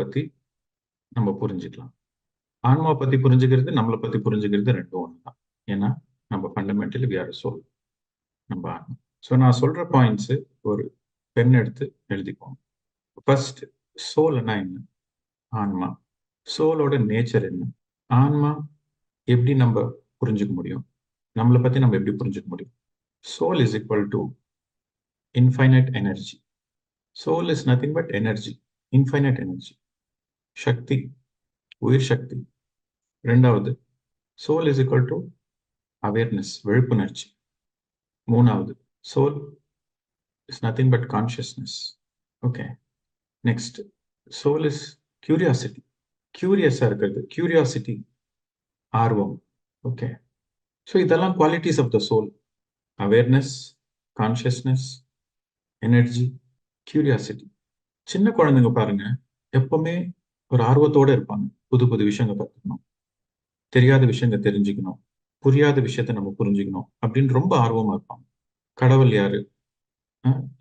பத்தி நம்ம புரிஞ்சுக்கலாம். ஆன்மா பத்தி புரிஞ்சுக்கிறது நம்மளை பத்தி புரிஞ்சுக்கிறது ரெண்டும் ஒன்று தான் ஏன்னா நம்ம ஃபண்டமெண்டலி வி ஆர் சோல் நம்ம ஆன்மா. ஸோ நான் சொல்ற பாயிண்ட்ஸ் ஒரு பெண் எடுத்து எழுதிப்போம் ஃபர்ஸ்ட் சோல்னா என்ன? ஆன்மா. சோலோட நேச்சர் என்ன? ஆன்மா எப்படி நம்ம புரிஞ்சுக்க முடியும்? நம்மளை பத்தி நம்ம எப்படி புரிஞ்சுக்க முடியும்? Soul is equal to infinite energy soul is nothing but energy infinite energy சக்தி உயிர் சக்தி. ரெண்டாவது soul is equal to awareness விழிப்புணர்ச்சி. மூணாவது soul is nothing but consciousness okay next soul is curiosity கியூரியஸாக இருக்கிறது. கியூரியாசிட்டி ஆர்வம். ஓகே ஸோ இதெல்லாம் qualities of the soul awareness consciousness energy curiosity சின்ன குழந்தைங்க பாருங்க. எப்பவுமே ஒரு ஆர்வத்தோட இருப்பாங்க. புது புது விஷயங்க கற்றுக்கணும் தெரியாத விஷயங்க தெரிஞ்சுக்கணும். புரியாத விஷயத்த நம்ம புரிஞ்சுக்கணும் அப்படின்னு ரொம்ப ஆர்வமா இருப்பாங்க. கடவுள் யாரு?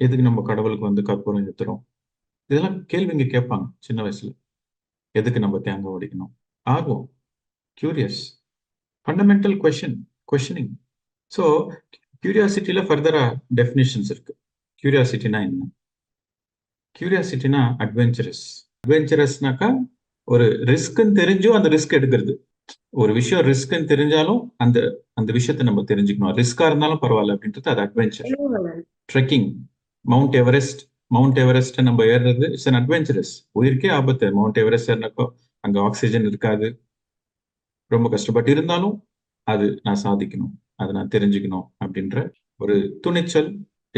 எதுக்கு நம்ம கடவுளுக்கு வந்து கற்பூரம் ஏத்துறோம்? இதெல்லாம் கேள்விங்க கேட்பாங்க சின்ன வயசுல. எதுக்கு நம்ம தேங்காய் உடைக்கணும்? ஆர்வம். Curious fundamental question questioning so கியூரியாசிட்டியில ஃபர்தரா டெஃபினிஷன்ஸ் இருக்கு. கியூரியாசிட்டினா என்ன? கியூரியாசிட்டினா அட்வென்ச்சரஸ் அட்வென்ச்சரஸ்னாக்கா ஒரு ரிஸ்க்னு தெரிஞ்சும் அந்த ரிஸ்க் எடுக்கிறது. ஒரு விஷயம் ரிஸ்க்னு தெரிஞ்சாலும் அந்த அந்த விஷயத்த நம்ம தெரிஞ்சுக்கணும். ரிஸ்கா இருந்தாலும் பரவாயில்ல அப்படின்றது அது adventure trekking Mount Everest Mount Everest நம்ம ஏறுறது இட்ஸ் அன் அட்வென்ச்சரஸ் உயிருக்கே ஆபத்து. மவுண்ட் எவரெஸ்ட் ஏறினப்போ அங்க ஆக்சிஜன் இருக்காது. ரொம்ப கஷ்டப்பட்டு இருந்தாலும் அது நான் சாதிக்கணும். அதை நான் தெரிஞ்சுக்கணும் அப்படின்ற ஒரு துணிச்சல்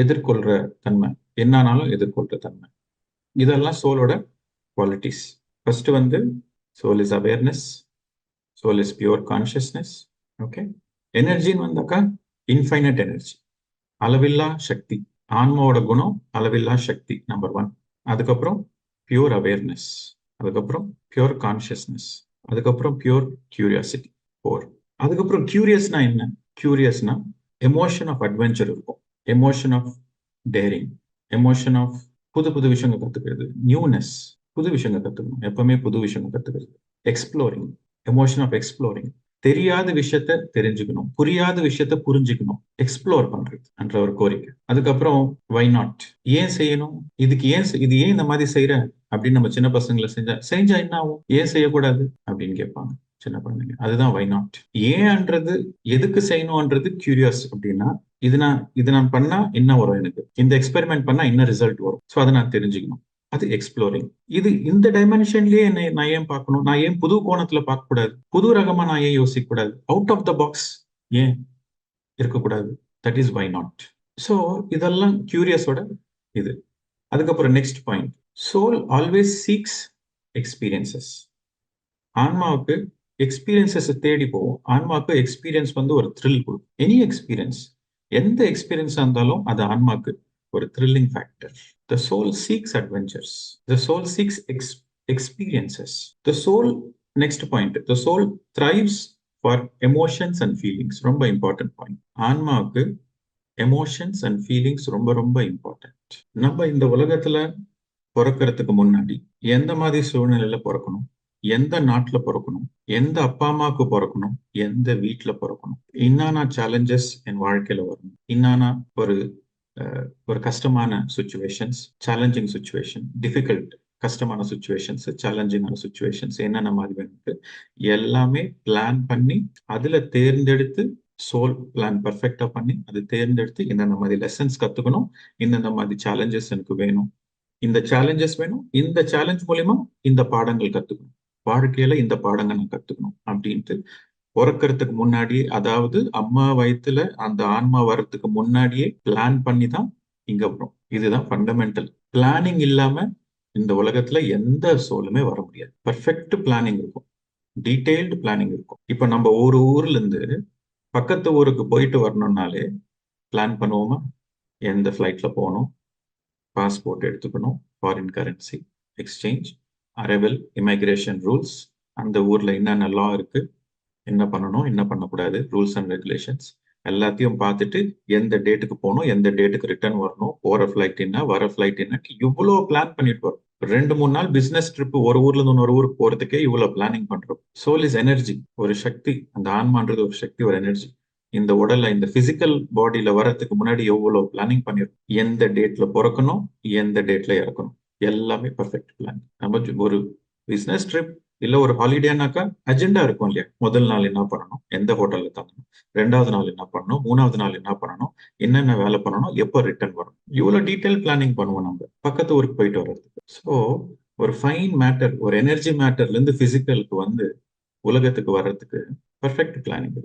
எதிர்கொள்ற தன்மை. என்னானாலும் எதிர்கொள்ற தன்மை. இதெல்லாம் சோலோட குவாலிட்டிஸ் ஃபர்ஸ்ட் வந்து soul is awareness soul is pure consciousness okay எனர்ஜின்னு வந்தாக்கா இன்ஃபைனட் எனர்ஜி அளவில்லா சக்தி. ஆன்மாவோட குணம் அளவில்லா சக்தி நம்பர் ஒன் அதுக்கப்புறம் பியூர் அவேர்னஸ் அதுக்கப்புறம் பியூர் கான்சியஸ்னஸ் அதுக்கப்புறம் பியூர் கியூரியாசிட்டி ஃபோர் அதுக்கப்புறம் கியூரியஸ்னா என்ன? கியூரியஸ்னா எமோஷன் ஆஃப் அட்வென்ச்சர் இருக்கும். Emotion of daring emotion of புது புது விஷயங்கள் கத்துக்கிறது. நியூனஸ் புது விஷயங்கள் கத்துக்கணும். எப்பவுமே புது விஷயங்கள் கத்துக்கிறது. எக்ஸ்ப்ளோரிங் எமோஷன் ஆஃப் எக்ஸ்ப்ளோரிங் தெரியாத விஷயத்த தெரிஞ்சுக்கணும். புரியாத விஷயத்த புரிஞ்சுக்கணும். எக்ஸ்ப்ளோர் பண்றது என்ற ஒரு கோரிக்கை. அதுக்கப்புறம் வை நாட் ஏன் செய்யணும்? இதுக்கு ஏன் இது ஏன் இந்த மாதிரி செய்யற அப்படின்னு நம்ம சின்ன பசங்களை செஞ்சா செஞ்சா என்ன ஆகும்? ஏன் செய்யக்கூடாது? அப்படின்னு கேட்பாங்க சின்ன குழந்தைங்க. அதுதான் வை நாட் ஏன்ன்றது எதுக்கு செய்யணும்ன்றது கியூரியஸ் அப்படின்னா இது நான் இது நான் பண்ணா என்ன வரும் எனக்கு? இந்த எக்ஸ்பெரிமெண்ட் பண்ணா என்ன ரிசல்ட் வரும்? ஸோ அதை நான் தெரிஞ்சுக்கணும். அது எக்ஸ்ப்ளோரிங் இது இந்த டைமென்ஷன்லயே என்ன நான் ஏன் பார்க்கணும்? நான் ஏன் புது கோணத்துல பார்க்க கூடாது புது ரகமா நான் ஏன் யோசிக்க கூடாது அவுட் ஆஃப் த பாக்ஸ் ஏன் இருக்கக்கூடாது? That is why not so இதெல்லாம் கியூரியஸோட இது. அதுக்கப்புறம் next point soul always seeks experiences ஆன்மாவுக்கு எக்ஸ்பீரியன்சஸ் தேடி போவோம். ஆன்மாவுக்கு எக்ஸ்பீரியன்ஸ் வந்து ஒரு த்ரில் கொடுக்கும். எனி எக்ஸ்பீரியன்ஸ் எந்த எக்ஸ்பீரியன்ஸா இருந்தாலும் அது ஆன்மாக்கு ஒரு thrilling factor the soul seeks adventures the soul seeks ex experiences the soul next point the soul thrives for emotions and feelings ரொம்ப இம்பார்ட்டன்ட் பாயிண்ட் ஆன்மாவுக்கு எமோஷன்ஸ் அண்ட் ஃபீலிங்ஸ் ரொம்ப ரொம்ப இம்பார்ட்டன்ட் நம்ம இந்த உலகத்துல பிறக்கிறதுக்கு முன்னாடி எந்த மாதிரி சூழ்நிலையில பிறக்கணும்? எந்த நாட்டுல பிறக்கணும்? எந்த அப்பா அம்மாவுக்கு பிறக்கணும்? எந்த வீட்டுல பிறக்கணும்? இன்னானா சேலஞ்சஸ் என் வாழ்க்கையில வரணும் இன்னானா ஒரு Uh, ஒரு கஷ்டமான சுச்சுவேஷன்ஸ் சேலஞ்சிங் சுச்சுவேஷன் டிஃபிகல்ட் கஷ்டமான சுச்சுவேஷன்ஸ் சேலஞ்சிங்கான சுச்சுவேஷன்ஸ் என்னென்ன மாதிரி வேணும்ட்டு எல்லாமே பிளான் பண்ணி அதில் தேர்ந்தெடுத்து சோல் பிளான் பர்ஃபெக்டாக பண்ணி அது தேர்ந்தெடுத்து இந்தந்த மாதிரி லெசன்ஸ் கற்றுக்கணும் இந்தந்த மாதிரி சேலஞ்சஸ் எனக்கு வேணும் இந்த சேலஞ்சஸ் வேணும் இந்த சேலஞ்ச் மூலிமா இந்த பாடங்கள் கற்றுக்கணும் வாழ்க்கையில இந்த பாடங்கள் நான் கற்றுக்கணும் அப்படின்ட்டு பிறக்கிறதுக்கு முன்னாடி அதாவது அம்மா வயத்துல அந்த ஆன்மா வர்றதுக்கு முன்னாடியே பிளான் பண்ணி தான் இங்க வரும். இதுதான் ஃபண்டமெண்டல் பிளானிங் இல்லாம இந்த உலகத்துல எந்த சோலுமே வர முடியாது. பர்ஃபெக்ட் பிளானிங் இருக்கும். டீடைல்டு பிளானிங் இருக்கும். இப்ப நம்ம ஒரு ஊர்ல இருந்து பக்கத்து ஊருக்கு போயிட்டு வரணும்னாலே பிளான் பண்ணுவோமா? எந்த ஃப்ளைட்ல போகணும்? பாஸ்போர்ட் எடுத்துக்கணும். Foreign currency exchange arrival immigration rules அந்த ஊர்ல என்னென்ன லா இருக்கு? என்ன பண்ணணும் என்ன பண்ணக்கூடாது? ரூல்ஸ் அண்ட் ரெகுலேஷன்ஸ் எல்லாத்தையும் பார்த்துட்டு எந்த டேட்டுக்கு போகணும் எந்த டேட்டுக்கு ரிட்டர்ன் வரணும் போகிற ஃப்ளைட் என்ன வர ஃப்ளைட் என்ன இவ்வளோ பிளான் பண்ணிட்டு வரும். ரெண்டு மூணு நாள் பிசினஸ் ட்ரிப் ஒரு ஊர்ல இருந்து இன்னொரு ஊருக்கு போறதுக்கே இவ்வளவு பிளானிங் பண்றோம். சோல் இஸ் எனர்ஜி ஒரு சக்தி அந்த ஆன்மான்றது ஒரு சக்தி ஒரு எனர்ஜி இந்த உடல்ல இந்த பிசிக்கல் பாடியில வர்றதுக்கு முன்னாடி எவ்வளவு பிளானிங் பண்ணிருக்கோம். எந்த டேட்ல பிறக்கணும் எந்த டேட்ல இறக்கணும். எல்லாமே பர்ஃபெக்ட் பிளான் நம்ம ஒரு பிசினஸ் ட்ரிப் இல்ல ஒரு ஹாலிடேனாக்கா அஜெண்டா இருக்கும் இல்லையா? முதல் நாள் என்ன பண்ணணும்? எந்த ஹோட்டல்ல தங்கணும்? ரெண்டாவது நாள் என்ன பண்ணணும்? மூணாவது நாள் என்ன பண்ணணும்? என்னென்ன வேலை பண்ணணும்? எப்போ ரிட்டர்ன் வரணும்? இவ்வளவு டீட்டெயில் பிளானிங் பண்ணுவோம் நம்ம. பக்கத்து ஊருக்கு போயிட்டு வர்றதுக்கு. ஸோ ஒரு ஃபைன் மேட்டர் ஒரு எனர்ஜி மேட்டர்ல இருந்து பிசிக்கலுக்கு வந்து உலகத்துக்கு வர்றதுக்கு பர்ஃபெக்ட் பிளானிங்